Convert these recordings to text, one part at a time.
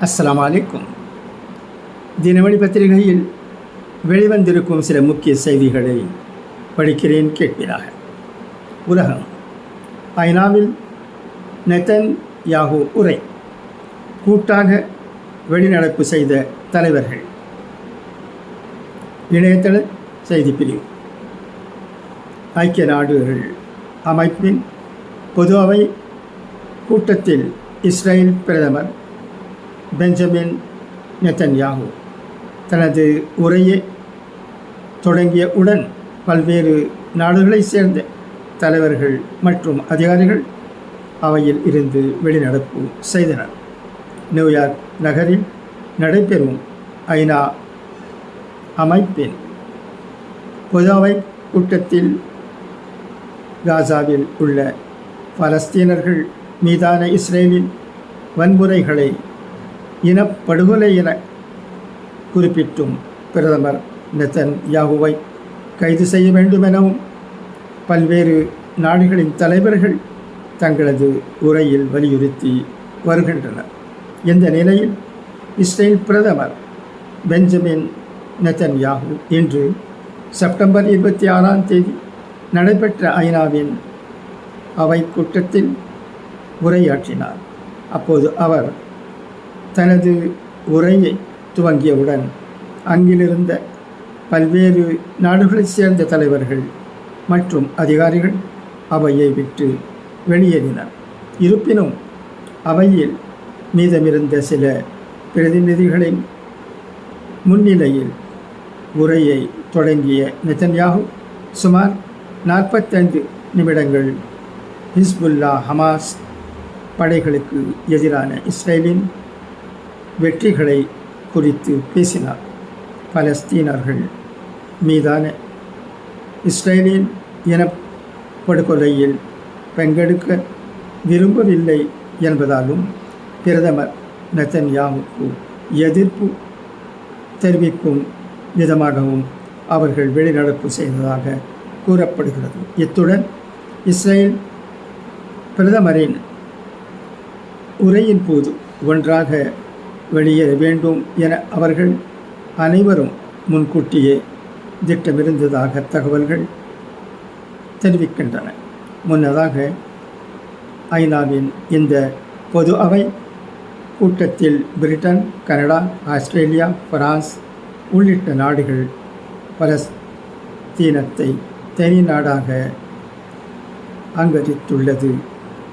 அஸ்லாம் அலைக்கும். தினமணி பத்திரிகையில் வெளிவந்திருக்கும் சில முக்கிய செய்திகளை படிக்கிறேன் கேட்பீராக. உலகம். ஐநாவில் நெத்தன் யாகு உரை. கூட்டாக வெளிநடப்பு செய்த தலைவர்கள். இணையதள செய்தி பிரிவு. ஐக்கிய நாடுகள் அமைப்பின் பொது அவை கூட்டத்தில் இஸ்ரேல் பிரதமர் பெஞ்சமின் நெத்தன்யாகு. தனது உரையை தொடங்கிய உடன் பல்வேறு நாடுகளைச் சேர்ந்த தலைவர்கள் மற்றும் அதிகாரிகள் அவையில் இருந்து வெளிநடப்பு செய்தனர். நியூயார்க் நகரில் நடைபெறும் ஐநா அமைப்பின் பொதுவை கூட்டத்தில் காசாவில் உள்ள பலஸ்தீனர்கள் மீதான இஸ்ரேலின் வன்முறைகளை இனப்படுகொலை என குறிப்பிட்டும் பிரதமர் நெத்தன் யாகுவை கைது செய்ய வேண்டும் எனவும் பல்வேறு நாடுகளின் தலைவர்கள் தங்களது உரையில் வலியுறுத்தி வருகின்றனர். இந்த நிலையில் இஸ்ரேல் பிரதமர் பெஞ்சமின் நெத்தன் யாகு இன்று செப்டம்பர் இருபத்தி ஆறாம் தேதி நடைபெற்ற ஐநாவின் அவை கூட்டத்தில் உரையாற்றினார். அப்போது அவர் தனது உரையை துவங்கியவுடன் அங்கிலிருந்த பல்வேறு நாடுகளைச் சேர்ந்த தலைவர்கள் மற்றும் அதிகாரிகள் அவையை விட்டு வெளியேறினர். இருப்பினும் அவையில் மீதமிருந்த சில பிரதிநிதிகளின் முன்னிலையில் உரையை தொடங்கிய நெத்தன்யாகு சுமார் நாற்பத்தைந்து நிமிடங்கள் ஹிஸ்புல்லா ஹமாஸ் படைகளுக்கு எதிரான இஸ்ரேலின் வெற்றிகளை குறித்து பேசினார். பலஸ்தீனர்கள் மீதான இஸ்ரேலின் இனப்படுகொலையில் பங்கெடுக்க விரும்பவில்லை என்பதாலும் பிரதமர் நெத்தன்யாவுக்கு எதிர்ப்பு தெரிவிக்கும் விதமாகவும் அவர்கள் வெளிநடப்பு செய்ததாக கூறப்படுகிறது. இத்துடன் இஸ்ரேல் பிரதமரின் உரையின் போது ஒன்றாக வெளியேற வேண்டும் என அவர்கள் அனைவரும் முன்கூட்டியே திட்டமிருந்ததாக தகவல்கள் தெரிவிக்கின்றன. முன்னதாக ஐநாவின் இந்த பொது அவை கூட்டத்தில் பிரிட்டன் கனடா ஆஸ்திரேலியா பிரான்ஸ் உள்ளிட்ட நாடுகள் பலஸ்தீனத்தை தனி நாடாக அங்கரித்துள்ளது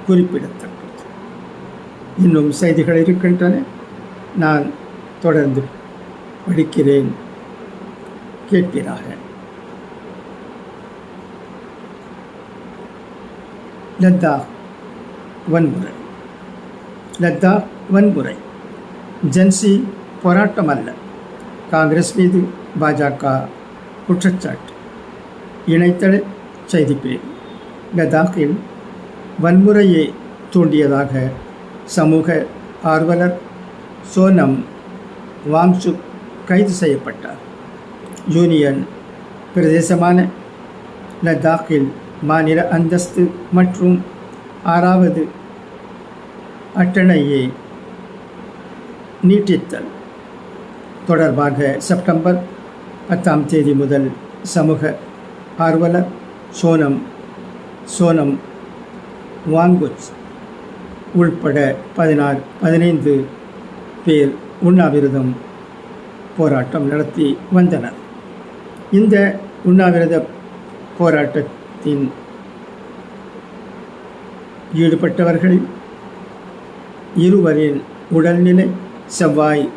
குறிப்பிடத்தக்கது. இன்னும் செய்திகள் இருக்கின்றன. நான் தொடர்ந்து படிக்கிறேன். கேட்கிறார்கள் லத்தா வன்முறை. லத்தாக் வன்முறை. ஜென்சி போராட்டம் அல்ல காங்கிரஸ் மீது பாஜக குற்றச்சாட்டு. இணைத்தள செய்திப்பிரிவு லதாக்கில் வன்முறையை தூண்டியதாக சமூக ஆர்வலர் சோனம் வாங்சுக் கைது செய்யப்பட்டார். யூனியன் பிரதேசமான லதாக்கில் மாநில அந்தஸ்து மற்றும் ஆறாவது அட்டணையை நீட்டித்தல் தொடர்பாக செப்டம்பர் பத்தாம் தேதி முதல் சமூக ஆர்வலர் சோனம் சோனம் வாங்குச் உள்பட பதினாறு பதினைந்து பேர் உண்ணாவிரதம் போராட்டம் நடத்தி வந்தனர். இந்த உண்ணாவிரத போராட்டத்தின் ஈடுபட்டவர்களில் இருவரின் உடல்நிலை செவ்வாய்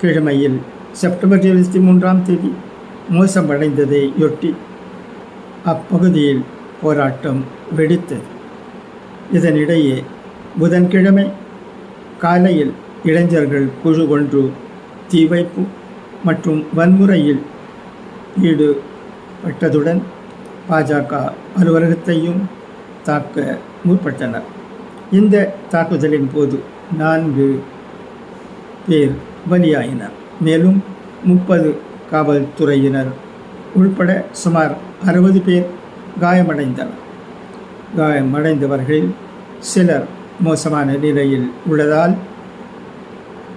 கிழமையில் செப்டம்பர் இருபத்தி மூன்றாம் தேதி மோசமடைந்ததையொட்டி அப்பகுதியில் போராட்டம் வெடித்தது. இதனிடையே புதன்கிழமை காலையில் இளைஞர்கள் குழு ஒன்று தீ வைப்பு மற்றும் வன்முறையில் ஈடுபட்டதுடன் பாஜக அலுவலகத்தையும் தாக்க முற்பட்டனர். இந்த தாக்குதலின் போது நான்கு பேர் பலியாயினர். மேலும் முப்பது காவல்துறையினர் உள்பட சுமார் அறுபது பேர் காயமடைந்தனர். காயமடைந்தவர்களில் சிலர் மோசமான நிலையில் உள்ளதால்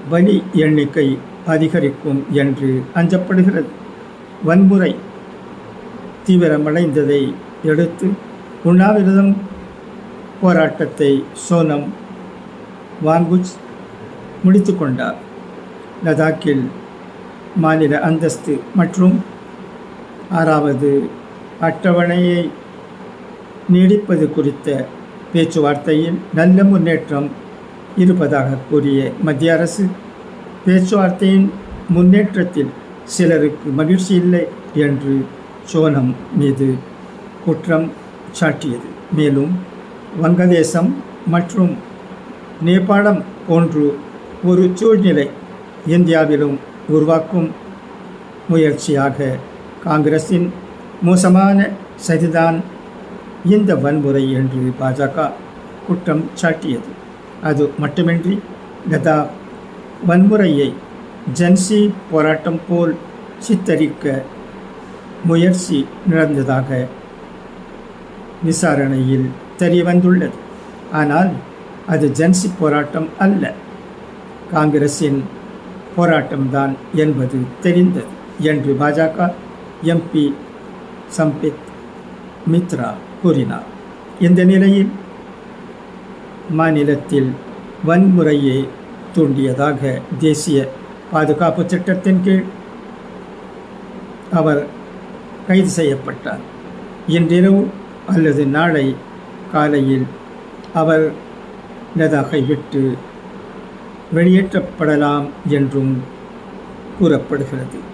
பலி எண்ணிக்கை அதிகரிக்கும் என்று அஞ்சப்படுகிறது. வன்முறை தீவிரமடைந்ததை எடுத்து உண்ணாவிரதம் போராட்டத்தை சோனம் வாங்குச் முடித்து கொண்டார் லதாக்கில் மாநில அந்தஸ்து மற்றும் ஆறாவது அட்டவணையை நீடிப்பது குறித்த பேச்சுவார்த்தையில் நல்ல முன்னேற்றம் இருப்பதாக கூறிய மத்திய அரசு பேச்சுவார்த்தையின் முன்னேற்றத்தில் சிலருக்கு மகிழ்ச்சி இல்லை என்று சோனம் மீது குற்றம் சாட்டியது. மேலும் வங்கதேசம் மற்றும் நேபாளம் போன்று ஒரு சூழ்நிலை இந்தியாவிலும் உருவாக்கும் முயற்சியாக காங்கிரஸின் மோசமான சரிதான் இந்த வன்முறை என்று பாஜக குற்றம் சாட்டியது. அது மட்டுமின்றி கதா வன்முறையை ஜன்சி போராட்டம் போல் சித்தரிக்க முயற்சி நடந்ததாக விசாரணையில் தெரியவந்துள்ளது. ஆனால் அது ஜன்சி போராட்டம் அல்ல. காங்கிரஸின் போராட்டம்தான் என்பது தெரிந்தது என்று பாஜக எம்பி சம்பித் மித்ரா கூறினார். இந்த நிலையில் மாநிலத்தில் வன்முறையை தூண்டியதாக தேசிய பாதுகாப்பு சட்டத்தின் கீழ் அவர் கைது செய்யப்பட்டார். இன்றிரவு அல்லது நாளை காலையில் அவர் லதாகை விட்டு வெளியேற்றப்படலாம் என்றும் கூறப்படுகிறது.